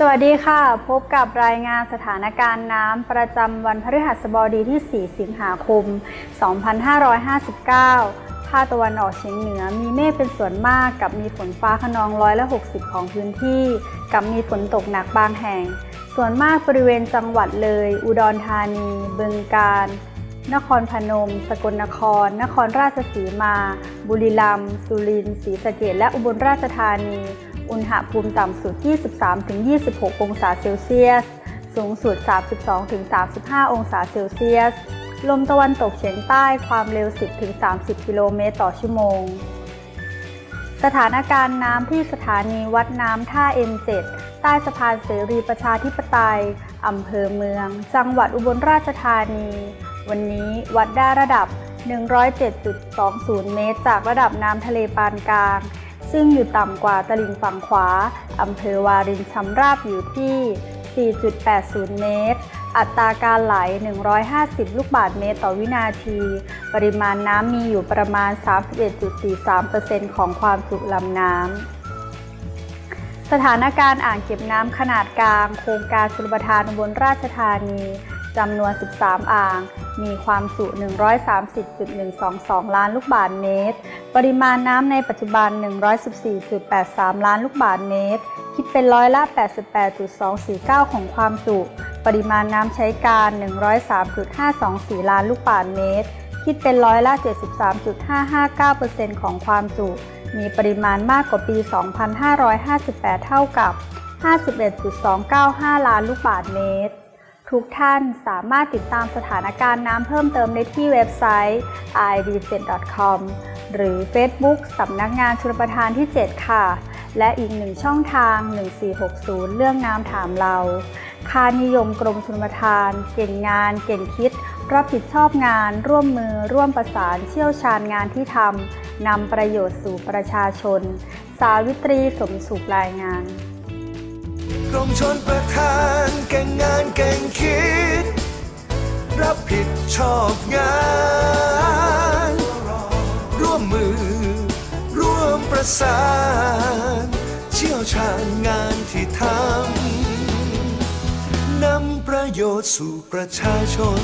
สวัสดีค่ะ พบกับรายงานสถานการณ์น้ำประจำวันพฤหัสบดีที่ 4 สิงหาคม 2559 ภาคตะวันออกเฉียงเหนือมีเมฆเป็นส่วนมากกับมีฝนฟ้าขนองร้อยละ 60 ของพื้นที่ กับมีฝนตกหนักบางแห่ง ส่วนมากบริเวณจังหวัดเลย อุดรธานี บึงกาฬนครพนม สกลนคร นครราชสีมา บุรีรัมย์ สุรินทร์ ศรีสะเกษและอุบลราชธานี อุณหภูมิต่ำสุด 23-26 องศาเซลเซียส สูงสุด 32-35 องศาเซลเซียส ลมตะวันตกเฉียงใต้ความเร็ว 10-30 กิโลเมตรต่อชั่วโมง สถานการณ์น้ำที่สถานีวัดน้ำท่า M7 ใต้สะพานเสรีประชาธิปไตย อำเภอเมือง จังหวัดอุบลราชธานี วันนี้วัดได้ระดับ 107.20 เมตร จากระดับน้ำทะเลปานกลาง ซึ่งอยู่ต่ำกว่าตลิ่งฝั่งขวาอำเภอวารินชำราบอยู่ที่ 4.80 เมตร อัตราการไหล 150 ลูกบาศก์เมตรต่อวินาที ปริมาณน้ำมีอยู่ประมาณ 31.43%ของความจุลำน้ำสถานการณ์อ่างเก็บน้ำขนาดกลาง โครงการชลประทานอุบลราชธานีจำนวน 13 อ่าง มีความจุ 130.122 ล้านลูกบาศก์เมตร ปริมาณน้ำในปัจจุบัน 114.83 ล้านลูกบาศก์เมตร คิดเป็นร้อยละ 88.249 ของความจุ ปริมาณน้ำใช้การ 103.524 ล้านลูกบาศก์เมตร คิดเป็นร้อยละ 73.559%ของความจุ มีปริมาณมากกว่าปี 2558 เท่ากับ 51.295 ล้านลูกบาศก์เมตร ทุกท่านสามารถติดตามสถานการณ์น้ำเพิ่มเติมได้ที่เว็บไซต์ idset.com หรือ Facebook สำนักงานชลประทานที่ 7 ค่ะ และอีกหนึ่งช่องทาง 1460 เรื่องน้ำถามเราค่านิยมกรมชลประทาน เก่งงาน เก่งคิด รับผิดชอบงาน ร่วมมือ ร่วมประสาน เชี่ยวชาญงานที่ทำนำประโยชน์สู่ประชาชน สาวิตรีสมสุขรายงาน กรมชนประทานเก่งงานเก่งคิด รับผิดชอบงาน ร่วมมือ ร่วมประสาน เชี่ยวชาญงานที่ทำนำประโยชน์สู่ประชาชน